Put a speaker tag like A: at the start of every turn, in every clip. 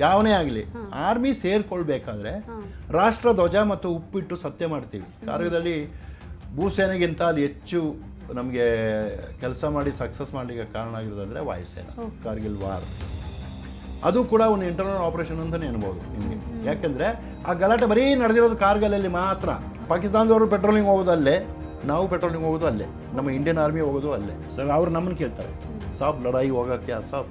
A: ಯಾವನೇ ಆಗಲಿ ಆರ್ಮಿ ಸೇರ್ಕೊಳ್ಬೇಕಾದ್ರೆ ರಾಷ್ಟ್ರ ಧ್ವಜ ಮತ್ತು ಉಪ್ಪಿಟ್ಟು ಸತ್ಯ ಮಾಡ್ತೀವಿ. ಕಾರ್ಯದಲ್ಲಿ ಭೂಸೇನೆಗಿಂತ ಅಲ್ಲಿ ಹೆಚ್ಚು ನಮಗೆ ಕೆಲಸ ಮಾಡಿ ಸಕ್ಸಸ್ ಮಾಡಲಿಕ್ಕೆ ಕಾರಣ ಆಗಿರೋದಂದ್ರೆ ವಾಯುಸೇನೆ ಕಾರ್ಗಿಲ್ ವಾರ್. ಅದು ಕೂಡ ಒಂದು ಇಂಟರ್ನಲ್ ಆಪರೇಷನ್ ಅಂತಲೇ ಅನ್ಬೋದು ನಿಮಗೆ. ಯಾಕೆಂದರೆ ಆ ಗಲಾಟೆ ಬರೀ ನಡೆದಿರೋದು ಕಾರ್ಗಲಲ್ಲಿ ಮಾತ್ರ. ಪಾಕಿಸ್ತಾನದವರು ಪೆಟ್ರೋಲಿಂಗ್ ಹೋಗೋದು ಅಲ್ಲೇ ನಾವು ಪೆಟ್ರೋಲಿಂಗ್ ಹೋಗೋದು ಅಲ್ಲೇ ನಮ್ಮ ಇಂಡಿಯನ್ ಆರ್ಮಿ ಹೋಗೋದು ಅಲ್ಲೇ. ಸರ್ ಅವ್ರು ನಮ್ಮನ್ನು ಕೇಳ್ತಾರೆ. ಸಾಬ್ ಲಡಾಯಿ ಹೋಗೋಕ್ಕೆ ಸಾಬ್?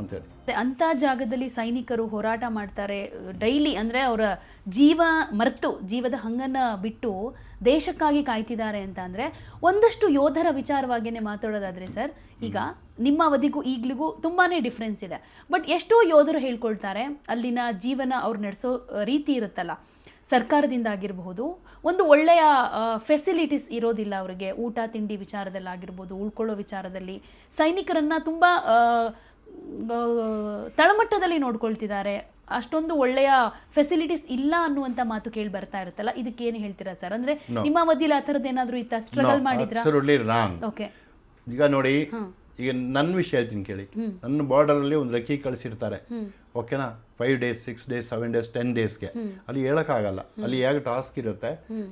A: ಅಂತೇಳಿ.
B: ಅಂತ ಜಾಗದಲ್ಲಿ ಸೈನಿಕರು ಹೋರಾಟ ಮಾಡ್ತಾರೆ. ಡೈಲಿ ಅಂದ್ರೆ ಅವರ ಜೀವ ಮರ್ತು ಜೀವದ ಹಂಗನ್ನ ಬಿಟ್ಟು ದೇಶಕ್ಕಾಗಿ ಕಾಯ್ತಿದ್ದಾರೆ ಅಂತ ಅಂದರೆ ಒಂದಷ್ಟು ಯೋಧರ ವಿಚಾರವಾಗಿಯೇ ಮಾತಾಡೋದಾದ್ರೆ ಸರ್ ಈಗ ನಿಮ್ಮ ಅವಧಿಗೂ ಈಗಲಿಗೂ ತುಂಬಾನೇ ಡಿಫ್ರೆನ್ಸ್ ಇದೆ. ಬಟ್ ಎಷ್ಟೋ ಯೋಧರು ಹೇಳ್ಕೊಳ್ತಾರೆ ಅಲ್ಲಿನ ಜೀವನ ಅವ್ರು ನಡೆಸೋ ರೀತಿ ಇರುತ್ತಲ್ಲ. ಸರ್ಕಾರದಿಂದ ಆಗಿರಬಹುದು ಒಂದು ಒಳ್ಳೆಯ ಫೆಸಿಲಿಟೀಸ್ ಇರೋದಿಲ್ಲ ಅವರಿಗೆ. ಊಟ ತಿಂಡಿ ವಿಚಾರದಲ್ಲಾಗಿರ್ಬೋದು ಉಳ್ಕೊಳ್ಳೋ ವಿಚಾರದಲ್ಲಿ. ಸೈನಿಕರನ್ನ ತುಂಬ ತಳಮಟ್ಟದಲ್ಲಿ ನೋಡ್ಕೊಳ್ತಿದ್ದಾರೆ. ಅಷ್ಟೊಂದು ಒಳ್ಳೆಯ ಫೆಸಿಲಿಟೀಸ್ ಇಲ್ಲ ಅನ್ನುವಂತ ಮಾತು ಕೇಳಿ ಬರ್ತಾ ಇರುತ್ತಲ್ಲ? ಇದಕ್ಕೆ ಏನು ಹೇಳ್ತೀರಾ ಸರ್? ಅಂದ್ರೆ ನಿಮ್ಮ ಅವಧಿಯಲ್ಲಿ ಆ ಥರದ್ದು ಏನಾದರೂ ಇತ್ತ? ಸ್ಟ್ರಗಲ್ ಮಾಡಿದ್ರಾ? ಓಕೆ
A: ಈಗ ನೋಡಿ ಈಗ ನನ್ನ ವಿಷಯ ಹೇಳ್ತೀನಿ ಕೇಳಿ. ನನ್ನ ಬಾರ್ಡರಲ್ಲಿ ಒಂದು ರೆಕ್ಕಿ ಕಳಿಸಿರ್ತಾರೆ. ಓಕೆನಾ five days six days seven days ten ಡೇಸ್ಗೆ ಅಲ್ಲಿ ಹೇಳೋಕ್ಕಾಗಲ್ಲ. ಅಲ್ಲಿ ಹೇಗೆ ಟಾಸ್ಕ್ ಇರುತ್ತೆ?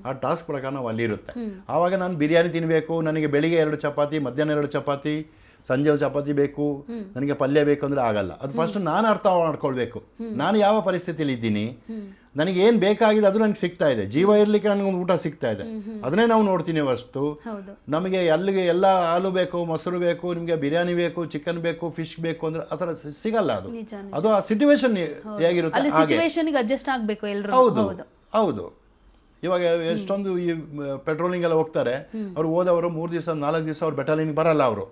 A: ಆ ಟಾಸ್ಕ್ ಪ್ರಕಾರ ನಾವು ಅಲ್ಲಿರುತ್ತೆ. ಆವಾಗ ನಾನು ಬಿರಿಯಾನಿ ತಿನ್ನಬೇಕು ನನಗೆ ಬೆಳಿಗ್ಗೆ ಎರಡು ಚಪಾತಿ ಮಧ್ಯಾಹ್ನ ಎರಡು ಚಪಾತಿ ಸಂಜೆ ಚಪಾತಿ ಬೇಕು ನನಗೆ ಪಲ್ಯ ಬೇಕು ಅಂದ್ರೆ ಆಗಲ್ಲ. ಅದು ಫಸ್ಟ್ ನಾನು ಅರ್ಥ ಮಾಡ್ಕೊಳ್ಬೇಕು. ನಾನು ಯಾವ ಪರಿಸ್ಥಿತಿಯಲ್ಲಿ ಇದ್ದೀನಿ? ನನಗೆ ಏನು ಬೇಕಾಗಿದೆ ಅದು ನನಗೆ ಸಿಗ್ತಾ ಇದೆ. ಜೀವ ಇರಲಿಕ್ಕೆ ನನಗೆ ಒಂದು ಊಟ ಸಿಗ್ತಾ ಇದೆ. ಅದನ್ನೇ ನಾವು ನೋಡ್ತೀನಿ
B: ವಸ್ತು
A: ನಮಗೆ ಅಲ್ಲಿಗೆ ಎಲ್ಲ ಹಾಲು ಬೇಕು ಮೊಸರು ಬೇಕು ನಿಮಗೆ ಬಿರಿಯಾನಿ ಬೇಕು ಚಿಕನ್ ಬೇಕು ಫಿಶ್ ಬೇಕು ಅಂದ್ರೆ ಆ ಥರ ಸಿಗಲ್ಲ ಅದು. ಅದು ಆ ಸಿಚುವೇಶನ್ ಹೇಗಿರುತ್ತೆ? ಹಾಗೆ. ಹೌದು ಹೌದು. ಇವಾಗ ಎಷ್ಟೊಂದು ಈ ಪೆಟ್ರೋಲಿಂಗ್ ಎಲ್ಲ ಹೋಗ್ತಾರೆ. ಅವ್ರು ಹೋದವರು ಮೂರು ದಿವಸ ನಾಲ್ಕು ದಿವಸ ಅವ್ರು ಬೆಟಾಲಿಯನ್ ಬರಲ್ಲ ಅವರು.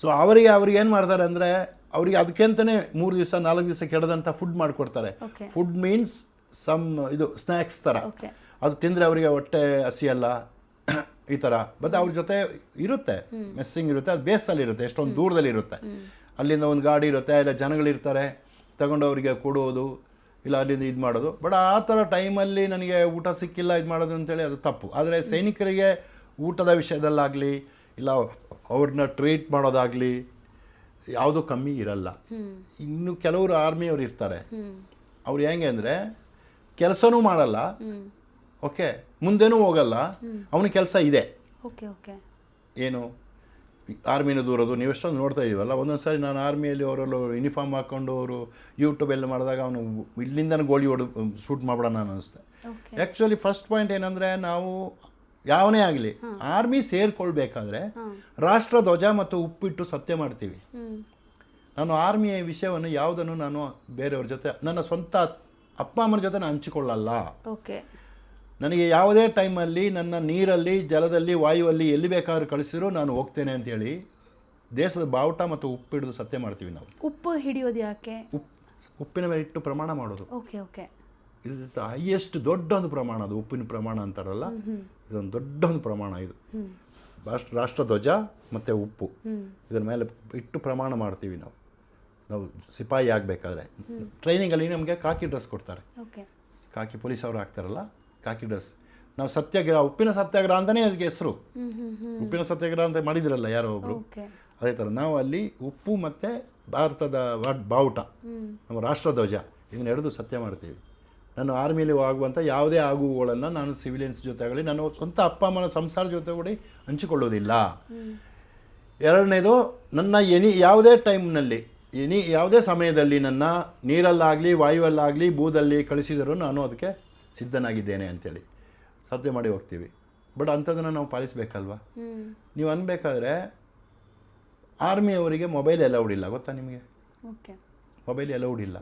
A: ಸೊ ಅವರಿಗೆ ಅವ್ರಿಗೆ ಏನು ಮಾಡ್ತಾರೆ ಅಂದರೆ ಅವರಿಗೆ ಅದಕ್ಕೆಂತಲೇ ಮೂರು ದಿವಸ ನಾಲ್ಕು ದಿವಸ ಕೆಡದಂಥ ಫುಡ್ ಮಾಡಿಕೊಡ್ತಾರೆ. ಫುಡ್ ಮೀನ್ಸ್ ಸಮ್ ಇದು ಸ್ನ್ಯಾಕ್ಸ್ ಥರ ಅದು ತಿಂದರೆ ಅವರಿಗೆ ಹೊಟ್ಟೆ ಹಸಿಯಲ್ಲ ಈ ಥರ ಮತ್ತು ಅವ್ರ ಜೊತೆ ಇರುತ್ತೆ. ಮೆಸ್ಸಿಂಗ್ ಇರುತ್ತೆ. ಅದು ಬೇಸಲ್ಲಿ ಇರುತ್ತೆ. ಎಷ್ಟೊಂದು ದೂರದಲ್ಲಿ ಇರುತ್ತೆ. ಅಲ್ಲಿಂದ ಒಂದು ಗಾಡಿ ಇರುತ್ತೆ ಇಲ್ಲ ಜನಗಳಿರ್ತಾರೆ ತಗೊಂಡು ಅವರಿಗೆ ಕೊಡೋದು ಇಲ್ಲ ಅಲ್ಲಿಂದ ಇದು ಮಾಡೋದು. ಬಟ್ ಆ ಥರ ಟೈಮಲ್ಲಿ ನನಗೆ ಊಟ ಸಿಕ್ಕಿಲ್ಲ ಇದು ಮಾಡೋದು ಅಂತೇಳಿ ಅದು ತಪ್ಪು. ಆದರೆ ಸೈನಿಕರಿಗೆ ಊಟದ ವಿಷಯದಲ್ಲಾಗಲಿ ಇಲ್ಲ ಅವ್ರನ್ನ ಟ್ರೀಟ್ ಮಾಡೋದಾಗಲಿ ಯಾವುದೂ ಕಮ್ಮಿ ಇರಲ್ಲ. ಇನ್ನು ಕೆಲವರು ಆರ್ಮಿಯವ್ರು ಇರ್ತಾರೆ. ಅವ್ರು ಹೆಂಗೆ ಅಂದರೆ ಕೆಲಸನೂ ಮಾಡಲ್ಲ. ಓಕೆ ಮುಂದೆನೂ ಹೋಗಲ್ಲ. ಅವನ ಕೆಲಸ ಇದೆ.
B: Okay okay.
A: ಏನು? ಆರ್ಮಿನ ದೂರದು ನೀವು ಎಷ್ಟೊಂದು ನೋಡ್ತಾ ಇದೀವಲ್ಲ? ಒಂದೊಂದು ಸಾರಿ ನಾನು ಆರ್ಮಿಯಲ್ಲಿ ಅವರಲ್ಲೂ ಯೂನಿಫಾರ್ಮ್ ಹಾಕ್ಕೊಂಡು ಅವರು ಯೂಟ್ಯೂಬೆಲ್ಲ ಮಾಡಿದಾಗ ಅವನು ಇಲ್ಲಿಂದನೂ ಗೋಳಿ ಹೊಡೆದು ಶೂಟ್ ಮಾಡ್ಬಿಡೋಣ ಅನ್ನಿಸ್ತೆ.
B: ಓಕೆ.
A: ಆ್ಯಕ್ಚುಲಿ ಫಸ್ಟ್ ಪಾಯಿಂಟ್ ಏನಂದರೆ ನಾವು ಯಾವನೇ ಆಗಲಿ ಆರ್ಮಿ ಸೇರ್ಕೊಳ್ಬೇಕಾದ್ರೆ ರಾಷ್ಟ್ರ ಧ್ವಜ ಮತ್ತು ಉಪ್ಪಿಟ್ಟು ಸತ್ಯ ಮಾಡ್ತೀವಿ. ನಾನು ಆರ್ಮಿಯ ವಿಷಯವನ್ನು ಯಾವುದನ್ನು ನಾನು ಬೇರೆಯವ್ರ ಜೊತೆ ನನ್ನ ಸ್ವಂತ ಅಪ್ಪ ಅಮ್ಮನ ಜೊತೆ ನಾನು ಹಂಚಿಕೊಳ್ಳಲ್ಲ.
B: ಓಕೆ.
A: ನನಗೆ ಯಾವುದೇ ಟೈಮಲ್ಲಿ ನನ್ನ ನೀರಲ್ಲಿ ಜಲದಲ್ಲಿ ವಾಯುವಲ್ಲಿ ಎಲ್ಲಿ ಬೇಕಾದ್ರೂ ಕಳಿಸಿದ್ರು ನಾನು ಹೋಗ್ತೇನೆ ಅಂತೇಳಿ ದೇಶದ ಬಾವುಟ ಮತ್ತು ಉಪ್ಪು ಹಿಡಿದು ಸತ್ಯ ಮಾಡ್ತೀವಿ ನಾವು.
B: ಉಪ್ಪು ಹಿಡಿಯೋದು ಯಾಕೆ?
A: ಉಪ್ಪು ಉಪ್ಪಿನ ಮೇಲೆ ಇಟ್ಟು ಪ್ರಮಾಣ ಮಾಡೋದು.
B: Okay okay.
A: ಇದು ಹೈಯೆಸ್ಟ್ ದೊಡ್ಡ ಒಂದು ಪ್ರಮಾಣ ಅದು ಉಪ್ಪಿನ ಪ್ರಮಾಣ ಅಂತಾರಲ್ಲ? ಇದೊಂದು ದೊಡ್ಡ ಒಂದು ಪ್ರಮಾಣ ಇದು.
B: ರಾಷ್ಟ್ರ
A: ರಾಷ್ಟ್ರ ಧ್ವಜ ಮತ್ತು ಉಪ್ಪು. ಇದರ ಮೇಲೆ ಇಟ್ಟು ಪ್ರಮಾಣ ಮಾಡ್ತೀವಿ ನಾವು. ನಾವು ಸಿಪಾಯಿ ಆಗಬೇಕಾದ್ರೆ. ಟ್ರೈನಿಂಗಲ್ಲಿ ನಮಗೆ ಕಾಕಿ ಡ್ರೆಸ್ ಕೊಡ್ತಾರೆ. ಕಾಕಿ ಪೊಲೀಸ್ ಅವರು ಹಾಕ್ತಾರಲ್ಲ ಕಾಕಿ ಡ್ರೆಸ್. ನಾವು ಸತ್ಯಾಗ್ರಹ ಉಪ್ಪಿನ ಸತ್ಯಾಗ್ರಹ ಅಂತಲೇ ಅದಕ್ಕೆ ಹೆಸರು. ಉಪ್ಪಿನ ಸತ್ಯಾಗ್ರಹ ಅಂತ ಮಾಡಿದ್ರಲ್ಲ ಯಾರೋ
B: ಒಬ್ಬರು
A: ಅದೇ ಥರ ನಾವು ಅಲ್ಲಿ ಉಪ್ಪು ಮತ್ತು ಭಾರತದ ಬಾವುಟ. ನಮ್ಮ ರಾಷ್ಟ್ರಧ್ವಜ. ಇದನ್ನ ಹಿಡಿದು ಸತ್ಯ ಮಾಡ್ತೀವಿ. ನಾನು ಆರ್ಮಿಯಲ್ಲಿ ಆಗುವಂಥ ಯಾವುದೇ ಆಗುವುಗಳನ್ನು ನಾನು ಸಿವಿಲಿಯನ್ಸ್ ಜೊತೆ ಆಗಲಿ ನಾನು ಸ್ವಂತ ಅಪ್ಪ ಅಮ್ಮನ ಸಂಸಾರ ಜೊತೆ ಕೂಡ ಹಂಚಿಕೊಳ್ಳೋದಿಲ್ಲ. ಎರಡನೇದು ನನ್ನ ಎನಿ ಯಾವುದೇ ಟೈಮ್ನಲ್ಲಿ ಎನಿ ಯಾವುದೇ ಸಮಯದಲ್ಲಿ ನನ್ನ ನೀರಲ್ಲಾಗಲಿ ವಾಯುವಲ್ಲಾಗಲಿ ಬೂದಲ್ಲಿ ಕಳಿಸಿದರೂ ನಾನು ಅದಕ್ಕೆ ಸಿದ್ಧನಾಗಿದ್ದೇನೆ ಅಂತೇಳಿ. ಸತ್ಯ ಮಾಡಿ ಹೋಗ್ತೀವಿ. ಬಟ್ ಅಂಥದ್ದನ್ನು ನಾವು ಪಾಲಿಸಬೇಕಲ್ವಾ? ನೀವು ಅನ್ಬೇಕಾದ್ರೆ ಆರ್ಮಿಯವರಿಗೆ ಮೊಬೈಲ್ ಅಲೌಡ್ ಇಲ್ಲ ಗೊತ್ತಾ ನಿಮಗೆ?
B: ಓಕೆ.
A: ಮೊಬೈಲ್ ಅಲೌಡ್ ಇಲ್ಲ.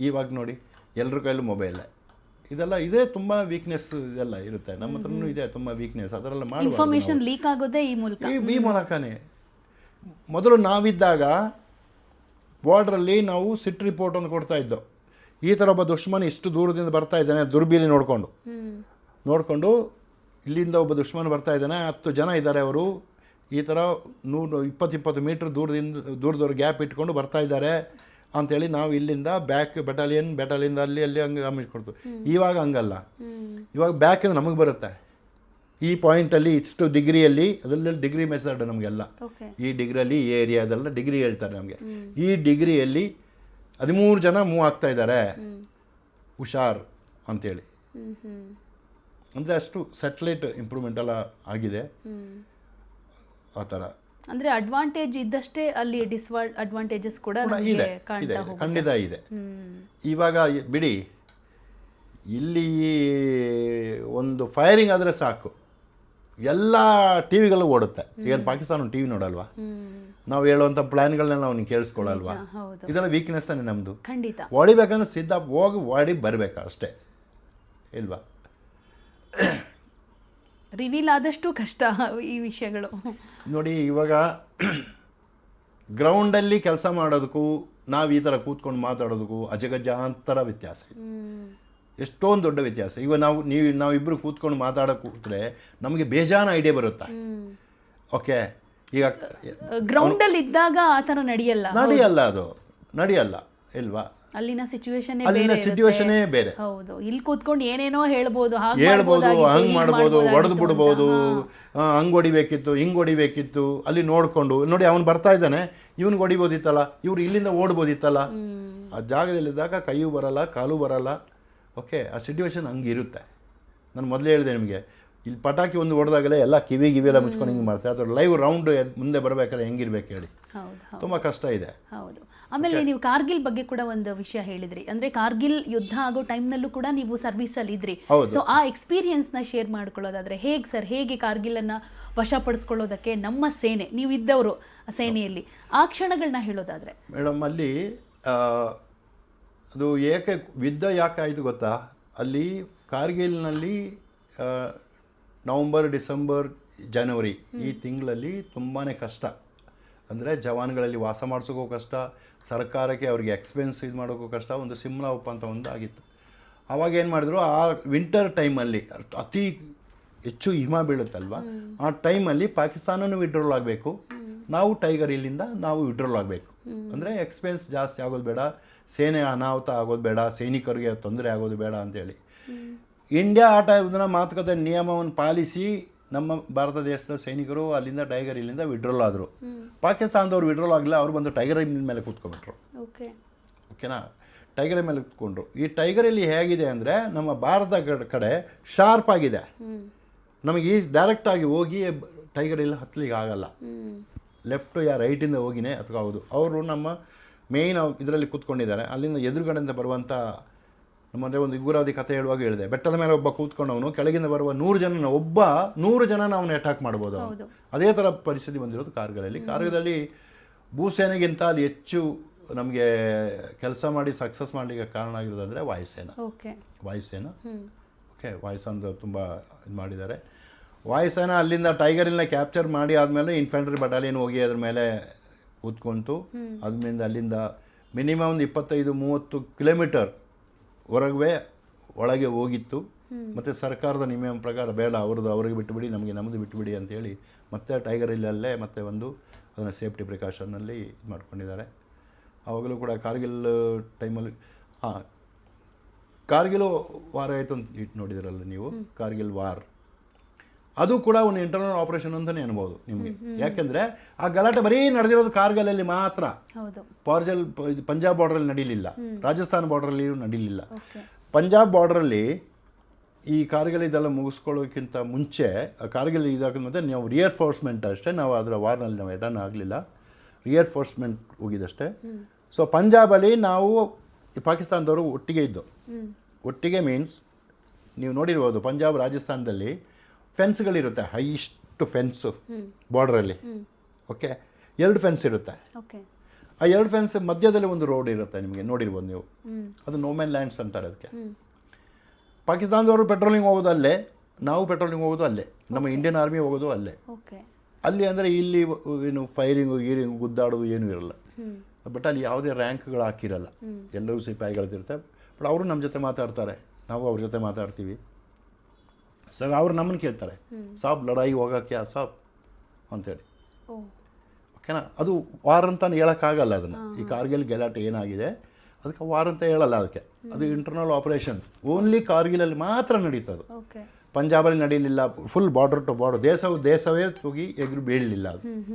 A: ಇವಾಗ ನೋಡಿ. ಎಲ್ಲರ ಕೈಲೂ ಮೊಬೈಲೇ ಇದೆಲ್ಲ ಇದೇ ತುಂಬ ವೀಕ್ನೆಸ್ ಇದೆಲ್ಲ ಇರುತ್ತೆ. ನಮ್ಮ ಹತ್ರನೂ ಇದೆ ತುಂಬ ವೀಕ್ನೆಸ್ ಅದರೆಲ್ಲ ಮಾಡಿ
B: ಇನ್ಫಾರ್ಮೇಶನ್ ಲೀಕ್ ಆಗೋದೇ ಈ ಮೂಲಕ.
A: ಈ ಮೂಲಕನೇ. ಮೊದಲು ನಾವಿದ್ದಾಗ ಬಾರ್ಡ್ರಲ್ಲಿ ನಾವು ಸಿಟ್ ರಿಪೋರ್ಟ್ ಒಂದು ಕೊಡ್ತಾ ಇದ್ದೋ. ಈ ಥರ ಒಬ್ಬ ದುಶ್ಮನ್ ಇಷ್ಟು ದೂರದಿಂದ ಬರ್ತಾ ಇದ್ದಾನೆ ದುರ್ಬೀಲಿ ನೋಡಿಕೊಂಡು. ನೋಡಿಕೊಂಡು ಇಲ್ಲಿಂದ ಒಬ್ಬ ದುಶ್ಮನ್ ಬರ್ತಾ ಇದ್ದಾನೆ ಹತ್ತು ಜನ ಇದ್ದಾರೆ ಅವರು. ಈ ಥರ ನೂರು ಇಪ್ಪತ್ತಿಪ್ಪತ್ತು ಇಪ್ಪತ್ತು ಮೀಟ್ರ್ ದೂರದಿಂದ ದೂರದವ್ರು ಗ್ಯಾಪ್ ಇಟ್ಕೊಂಡು ಬರ್ತಾ ಇದ್ದಾರೆ. ಅಂತೇಳಿ ನಾವು ಇಲ್ಲಿಂದ ಬ್ಯಾಕ್ ಬೆಟಾಲಿಯನ್ ಬೆಟಾಲಿಯಿಂದ ಅಲ್ಲಿ ಅಲ್ಲಿ ಹಂಗೆ ಗಮನಿಸ್ಕೊಡ್ತು ಇವಾಗ ಹಂಗಲ್ಲ.
B: ಇವಾಗ
A: ಇವಾಗ ಬ್ಯಾಕಿಂದ ನಮಗೆ ಬರುತ್ತೆ. ಈ ಪಾಯಿಂಟಲ್ಲಿ ಇಷ್ಟು ಡಿಗ್ರಿಯಲ್ಲಿ ಅದರಲ್ಲಿ ಡಿಗ್ರಿ ಮೆಸರ್ಡ್ ನಮಗೆಲ್ಲ. ಈ ಡಿಗ್ರಿಯಲ್ಲಿ ಈ ಏರಿಯಾದೆಲ್ಲ ಡಿಗ್ರಿ ಹೇಳ್ತಾರೆ ನಮಗೆ. ಈ ಡಿಗ್ರಿಯಲ್ಲಿ ಹದಿಮೂರು ಜನ ಮೂವ್ ಆಗ್ತಾ ಇದ್ದಾರೆ. ಹುಷಾರ್ ಅಂತೇಳಿ. ಅಂದರೆ ಅಷ್ಟು ಸ್ಯಾಟಲೈಟ್ ಇಂಪ್ರೂವ್ಮೆಂಟ್ ಎಲ್ಲ ಆಗಿದೆ. ಆ ಥರ.
B: ಅಂದ್ರೆ ಅಡ್ವಾಂಟೇಜ್ ಇದ್ದಷ್ಟೇ ಅಲ್ಲಿ ಡಿಸ್ವಾ ಅಡ್ವಾಂಟೇಜಸ್ ಕೂಡ
A: ಇದೆ ಖಂಡಿತ ಇದೆ. ಇವಾಗ ಬಿಡಿ ಇಲ್ಲಿ ಒಂದು ಫೈರಿಂಗ್ ಆದರೆ ಸಾಕು. ಎಲ್ಲ ಟಿ ವಿಗಳು ಓಡುತ್ತೆ. ಈಗ ಪಾಕಿಸ್ತಾನ ಟಿ ವಿ ನೋಡಲ್ವಾ? ನಾವು ಹೇಳುವಂಥ ಪ್ಲ್ಯಾನ್ಗಳನ್ನ ಅವ್ನಿಗೆ ಕೇಳಿಸ್ಕೊಳ್ಳಲ್ವಾ ಇದೆಲ್ಲ ವೀಕ್ನೆಸ್ ತಾನೆ ನಮ್ಮದು
B: ಖಂಡಿತ.
A: ಹೊಡಿಬೇಕಂದ್ರೆ ಸಿದ್ಧ ಹೋಗಿ ಓಡಿ ಬರಬೇಕು ಅಷ್ಟೇ. ಇಲ್ವಾ?
B: ರಿವೀಲ್ ಆದಷ್ಟು ಕಷ್ಟ ಈ ವಿಷಯಗಳು.
A: ನೋಡಿ ಇವಾಗ ಗ್ರೌಂಡಲ್ಲಿ ಕೆಲಸ ಮಾಡೋದಕ್ಕೂ ನಾವು ಈ ಥರ ಕೂತ್ಕೊಂಡು ಮಾತಾಡೋದಕ್ಕೂ ಅಜಗಜಾಂತರ ವ್ಯತ್ಯಾಸ ಇದೆ. ಎಷ್ಟೊಂದು ದೊಡ್ಡ ವ್ಯತ್ಯಾಸ. ಈಗ ನಾವು ನೀವು ನಾವಿಬ್ಬರು ಕೂತ್ಕೊಂಡು ಮಾತಾಡೋಕೆ ಕೂತ್ರೆ ನಮಗೆ ಬೇಜಾನ ಐಡಿಯಾ ಬರುತ್ತಾ? ಓಕೆ ಈಗ
B: ಗ್ರೌಂಡ್ ಅಲ್ಲಿ ಇದ್ದಾಗ ಆ ಥರ ನಡೆಯಲ್ಲ.
A: ನಡೆಯಲ್ಲ ಅದು. ನಡೆಯಲ್ಲ. ಇಲ್ವಾ?
B: ಅಲ್ಲಿನ ಸಿಚುವೇಶನ್
A: ಅಲ್ಲಿನ ಸಿಚುವೇಶನೇ ಬೇರೆ.
B: ಹೌದು. ಇಲ್ಲಿ ಕೂತ್ಕೊಂಡು ಏನೇನೋ ಹೇಳ್ಬೋದು
A: ಹೇಳ್ಬೋದು ಹಂಗ್ ಮಾಡ್ಬೋದು ಹೊಡೆದು ಬಿಡ್ಬೋದು ಹಂಗ್ ಹೊಡಿಬೇಕಿತ್ತು ಹಿಂಗ್ ಹೊಡಿಬೇಕಿತ್ತು ಅಲ್ಲಿ ನೋಡ್ಕೊಂಡು. ನೋಡಿ ಅವನು ಬರ್ತಾ ಇದ್ದಾನೆ ಇವ್ನಿಗೆ ಹೊಡಿಬೋದಿತ್ತಲ್ಲ ಇವ್ರು ಇಲ್ಲಿಂದ ಓಡ್ಬೋದಿತ್ತಲ್ಲ.
B: ಆ
A: ಆ ಜಾಗದಲ್ಲಿದ್ದಾಗ ಕೈಯೂ ಬರಲ್ಲ ಕಾಲು ಬರಲ್ಲ. ಓಕೆ ಆ ಸಿಚುವೇಶನ್ ಹಂಗಿರುತ್ತೆ. ನಾನು ಮೊದಲೇ ಹೇಳಿದೆ ನಿಮಗೆ ಇಲ್ಲಿ ಪಟಾಕಿ ಒಂದು ಹೊಡೆದಾಗಲೇ ಎಲ್ಲ ಕಿವಿ ಗಿವಿ ಎಲ್ಲ ಮುಚ್ಕೊಂಡು ಹಿಂಗೆ ಮಾಡ್ತಾರೆ. ಅದ್ರ ಲೈವ್ ರೌಂಡ್ ಮುಂದೆ ಬರಬೇಕಾದ್ರೆ ಹೆಂಗಿರ್ಬೇಕು ಹೇಳಿ. ತುಂಬ ಕಷ್ಟ ಇದೆ.
B: ಹೌದು. ಆಮೇಲೆ ನೀವು ಕಾರ್ಗಿಲ್ ಬಗ್ಗೆ ಕೂಡ ಒಂದು ವಿಷಯ ಹೇಳಿದ್ರಿ. ಅಂದ್ರೆ ಕಾರ್ಗಿಲ್ ಯುದ್ಧ ಆಗೋ ಟೈಮ್ನಲ್ಲೂ ಕೂಡ ನೀವು ಸರ್ವಿಸ್ ಅಲ್ಲಿ ಇದ್ರಿ. ಸೊ ಆ ಎಕ್ಸ್ಪೀರಿಯನ್ಸ್ನ ಶೇರ್ ಮಾಡ್ಕೊಳ್ಳೋದಾದ್ರೆ ಹೇಗೆ ಸರ್ ಹೇಗೆ ಕಾರ್ಗಿಲ್ ಅನ್ನ ವಶಪಡಿಸ್ಕೊಳ್ಳೋದಕ್ಕೆ ನಮ್ಮ ಸೇನೆ ನೀವು ಇದ್ದವರು ಸೇನೆಯಲ್ಲಿ ಆ ಕ್ಷಣಗಳನ್ನ ಹೇಳೋದಾದ್ರೆ.
A: ಮೇಡಮ್ ಅಲ್ಲಿ ಅದು ಏಕೆ ಯುದ್ಧ ಯಾಕೆ ಆಯಿತು ಗೊತ್ತಾ? ಅಲ್ಲಿ ಕಾರ್ಗಿಲ್ನಲ್ಲಿ ಆ, ನವಂಬರ್ ಡಿಸೆಂಬರ್ ಜನವರಿ ಈ ತಿಂಗಳಲ್ಲಿ ತುಂಬಾ ಕಷ್ಟ. ಅಂದರೆ ಜವಾನ್ಗಳಲ್ಲಿ ವಾಸ ಮಾಡಿಸೋಕ್ಕೂ ಕಷ್ಟ ಸರ್ಕಾರಕ್ಕೆ ಅವ್ರಿಗೆ ಎಕ್ಸ್ಪೆನ್ಸ್ ಇದು ಮಾಡೋಕ್ಕೂ ಕಷ್ಟ ಒಂದು ಸಿಮ್ಲಾ ಉಪ್ಪು ಅಂತ ಒಂದು ಆಗಿತ್ತು ಆವಾಗ ಏನು ಮಾಡಿದ್ರು ಆ ವಿಂಟರ್ ಟೈಮಲ್ಲಿ ಅತಿ ಹೆಚ್ಚು ಹಿಮ ಬೀಳುತ್ತಲ್ವ? ಆ ಟೈಮಲ್ಲಿ ಪಾಕಿಸ್ತಾನನು ವಿಡ್ರೋಲ್ ಆಗಬೇಕು. ನಾವು ಟೈಗರ್ ಇಲ್ಲಿಂದ ನಾವು ವಿಡ್ರೋಲ್ ಆಗಬೇಕು. ಅಂದರೆ ಎಕ್ಸ್ಪೆನ್ಸ್ ಜಾಸ್ತಿ ಆಗೋದು ಬೇಡ ಸೇನೆ ಅನಾಹುತ ಆಗೋದು ಬೇಡ ಸೈನಿಕರಿಗೆ ತೊಂದರೆ ಆಗೋದು ಬೇಡ ಅಂತೇಳಿ. ಇಂಡಿಯಾ ಆ ಟೈಮ್ನ ಮಾತುಕತೆ ನಿಯಮವನ್ನು ಪಾಲಿಸಿ ನಮ್ಮ ಭಾರತ ದೇಶದ ಸೈನಿಕರು ಅಲ್ಲಿಂದ ಟೈಗರ್ ಇಲ್ಲಿಂದ ವಿಡ್ರಾಲ್ ಆದರು. ಪಾಕಿಸ್ತಾನದವ್ರು ವಿಡ್ರಾಲ್ ಆಗಲಿಲ್ಲ ಅವ್ರು ಬಂದು ಟೈಗರ್ ಮೇಲೆ ಕೂತ್ಕೊಂಡ್ಬಿಟ್ರು.
B: ಓಕೆ.
A: ಓಕೆನಾ ಟೈಗರ್ ಮೇಲೆ ಕೂತ್ಕೊಂಡ್ರು. ಈ ಟೈಗರ್ ಇಲ್ಲಿ ಹೇಗಿದೆ ಅಂದರೆ ನಮ್ಮ ಭಾರತ ಕಡೆ- ಶಾರ್ಪ್ ಆಗಿದೆ. ನಮಗೆ ಈ ಡೈರೆಕ್ಟಾಗಿ ಹೋಗಿ ಟೈಗರ್ ಇಲ್ಲಿ ಹತ್ತಲಿಕ್ಕೆ ಆಗಲ್ಲ.
B: ಲೆಫ್ಟು
A: ಲೆಫ್ಟ್ ಯಾ ರೈಟಿಂದ ಹೋಗಿನೇ ಹತ್ಕೋಬೋದು ಅವರು ನಮ್ಮ ಮೇಯ್ನ್ ಇದರಲ್ಲಿ ಕೂತ್ಕೊಂಡಿದ್ದಾರೆ. ಅಲ್ಲಿಂದ ಎದುರುಗಡೆಯಿಂದ ಬರುವಂಥ ನಮ್ಮಂದರೆ ಒಂದು ಗುರಾದಿ ಕಥೆ ಹೇಳುವಾಗ ಹೇಳಿದೆ. ಬೆಟ್ಟದ ಮೇಲೆ ಒಬ್ಬ ಕೂತ್ಕೊಂಡವನು ಕೆಳಗಿಂದ ಬರುವ ನೂರು ಜನ ಒಬ್ಬ ನೂರು ಜನ ಅವನು ಅಟ್ಯಾಕ್ ಮಾಡ್ಬೋದು ಅವನು. ಅದೇ ಥರ ಪರಿಸ್ಥಿತಿ ಬಂದಿರೋದು ಕಾರ್ಗಳಲ್ಲಿ. ಕಾರ್ಗದಲ್ಲಿ ಭೂಸೇನೆಗಿಂತ ಅಲ್ಲಿ ಹೆಚ್ಚು ನಮಗೆ ಕೆಲಸ ಮಾಡಿ ಸಕ್ಸಸ್ ಮಾಡಲಿಕ್ಕೆ ಕಾರಣ ಆಗಿರೋದಂದರೆ ವಾಯುಸೇನಾ.
B: ಓಕೆ.
A: ವಾಯುಸೇನಾ. ಓಕೆ ವಾಯುಸೇನ ತುಂಬ ಇದು ಮಾಡಿದ್ದಾರೆ. ವಾಯುಸೇನ ಅಲ್ಲಿಂದ ಟೈಗರಿನ ಕ್ಯಾಪ್ಚರ್ ಮಾಡಿ ಆದಮೇಲೆ ಇನ್ಫೆಂಟ್ರಿ ಬಟಾಲಿಯನ್ ಹೋಗಿ ಅದ್ರ ಮೇಲೆ ಕೂತ್ಕೊಂತು. ಅದ್ರಿಂದ ಅಲ್ಲಿಂದ ಮಿನಿಮಮ್ ಒಂದು ಇಪ್ಪತ್ತೈದು ಮೂವತ್ತು ಕಿಲೋಮೀಟರ್ ಹೊರಗೆ ಒಳಗೆ ಹೋಗಿತ್ತು. ಮತ್ತು ಸರ್ಕಾರದ ನಿಯಮ ಪ್ರಕಾರ ಬೇಡ ಅವ್ರದ್ದು ಅವ್ರಿಗೆ ಬಿಟ್ಟುಬಿಡಿ ನಮಗೆ ನಮ್ಮದು ಬಿಟ್ಟುಬಿಡಿ ಅಂತೇಳಿ ಮತ್ತೆ ಟೈಗರ್ ಇಲ್ಲಲ್ಲೇ ಮತ್ತೆ ಒಂದು ಅದನ್ನು ಸೇಫ್ಟಿ ಪ್ರಿಕಾಷನ್ನಲ್ಲಿ ಇದು ಮಾಡ್ಕೊಂಡಿದ್ದಾರೆ. ಆವಾಗಲೂ ಕೂಡ ಕಾರ್ಗಿಲ್ ಟೈಮಲ್ಲಿ ಹಾಂ ಕಾರ್ಗಿಲ್ ವಾರ ಆಯಿತು ಅಂತ ಇಟ್ಟು ನೋಡಿದಿರಲ್ಲ ನೀವು? ಕಾರ್ಗಿಲ್ ವಾರ್. ಅದು ಕೂಡ ಒಂದು ಇಂಟರ್ನಲ್ ಆಪರೇಷನ್ ಅಂತಲೇ ಅನ್ಬೋದು ನಿಮಗೆ. ಯಾಕೆಂದರೆ ಆ ಗಲಾಟೆ ಬರೀ ನಡೆದಿರೋದು ಕಾರ್ಗಲಲ್ಲಿ ಮಾತ್ರ. ಪಾರ್ಜಲ್ ಪಂಜಾಬ್ ಬಾರ್ಡ್ರಲ್ಲಿ ನಡೀಲಿಲ್ಲ. ರಾಜಸ್ಥಾನ್ ಬಾರ್ಡ್ರಲ್ಲಿ ನಡೀಲಿಲ್ಲ. ಪಂಜಾಬ್ ಬಾರ್ಡ್ರಲ್ಲಿ ಈ ಕಾರ್ಗಲ್ ಇದೆಲ್ಲ ಮುಗಿಸ್ಕೊಳ್ಳೋಕ್ಕಿಂತ ಮುಂಚೆ ಆ ಕಾರ್ಗಿಲ್ ಇದಾದ ಮತ್ತೆ ನಾವು ರಿಯರ್ಫೋರ್ಸ್ಮೆಂಟ್ ಅಷ್ಟೇ ನಾವು ಅದರ ವಾರ್ನಲ್ಲಿ ನಾವು ಎಡನ್ ಆಗಲಿಲ್ಲ. ರಿಯರ್ಫೋರ್ಸ್ಮೆಂಟ್ ಹೋಗಿದಷ್ಟೇ ಸೊ ಪಂಜಾಬಲ್ಲಿ ನಾವು ಪಾಕಿಸ್ತಾನದವರು ಒಟ್ಟಿಗೆ ಇದ್ದು. ಒಟ್ಟಿಗೆ ಮೀನ್ಸ್ ನೀವು ನೋಡಿರ್ಬೋದು ಪಂಜಾಬ್ ರಾಜಸ್ಥಾನದಲ್ಲಿ ಫೆನ್ಸ್ಗಳಿರುತ್ತೆ ಹೈಸ್ಟ್ ಫೆನ್ಸು ಬಾರ್ಡ್ರಲ್ಲಿ ಓಕೆ ಎರಡು ಫೆನ್ಸ್ ಇರುತ್ತೆ.
B: ಓಕೆ
A: ಆ ಎರಡು ಫೆನ್ಸ್ ಮಧ್ಯದಲ್ಲಿ ಒಂದು ರೋಡ್ ಇರುತ್ತೆ ನಿಮಗೆ ನೋಡಿರ್ಬೋದು ನೀವು. ಅದು ನೋಮೆನ್ ಲ್ಯಾಂಡ್ಸ್ ಅಂತಾರೆ ಅದಕ್ಕೆ. ಪಾಕಿಸ್ತಾನದವರು ಪೆಟ್ರೋಲಿಂಗ್ ಹೋಗೋದು ಅಲ್ಲೇ ನಾವು ಪೆಟ್ರೋಲಿಂಗ್ ಹೋಗೋದು ಅಲ್ಲೇ. ನಮ್ಮ ಇಂಡಿಯನ್ ಆರ್ಮಿ ಹೋಗೋದು ಅಲ್ಲೇ. ಅಲ್ಲಿ ಅಂದರೆ ಇಲ್ಲಿ ಏನು ಫೈರಿಂಗು ಗೀರಿಂಗು ಗುದ್ದಾಡೋದು ಏನೂ ಇರಲ್ಲ. ಬಟ್ ಅಲ್ಲಿ ಯಾವುದೇ ರ್ಯಾಂಕ್ಗಳು ಹಾಕಿರಲ್ಲ. ಎಲ್ಲರೂ ಸಿಪಾಯಿಗಳಿರುತ್ತೆ ಬಟ್ ಅವರು ನಮ್ಮ ಜೊತೆ ಮಾತಾಡ್ತಾರೆ. ನಾವು ಅವ್ರ ಜೊತೆ ಮಾತಾಡ್ತೀವಿ. ಸೊ ಅವ್ರು ನಮ್ಮನ್ನು ಕೇಳ್ತಾರೆ ಸಾಬ್ ಲಡಾಯಿ ಹೋಗೋಕ್ಕೆ ಸಾಬ್? ಅಂತೇಳಿ. ಓಕೆನಾ? ಅದು ವಾರ್ ಅಂತ ಹೇಳೋಕ್ಕಾಗಲ್ಲ ಅದನ್ನು. ಈ ಕಾರ್ಗಿಲ್ ಗಲಾಟೆ ಏನಾಗಿದೆ? ಅದಕ್ಕೆ ವಾರ್ ಅಂತ ಹೇಳಲ್ಲ ಅದಕ್ಕೆ. ಅದು ಇಂಟರ್ನಲ್ ಆಪರೇಷನ್ ಓನ್ಲಿ ಕಾರ್ಗಿಲಲ್ಲಿ ಮಾತ್ರ ನಡೀತದೆ. ಪಂಜಾಬಲ್ಲಿ ನಡೀಲಿಲ್ಲ ಫುಲ್ ಬಾರ್ಡರ್ ಟು ಬಾರ್ಡರ್ ದೇಶವು ದೇಶವೇ ಹೋಗಿ ಎದುರು ಬೀಳಲಿಲ್ಲ ಅದು.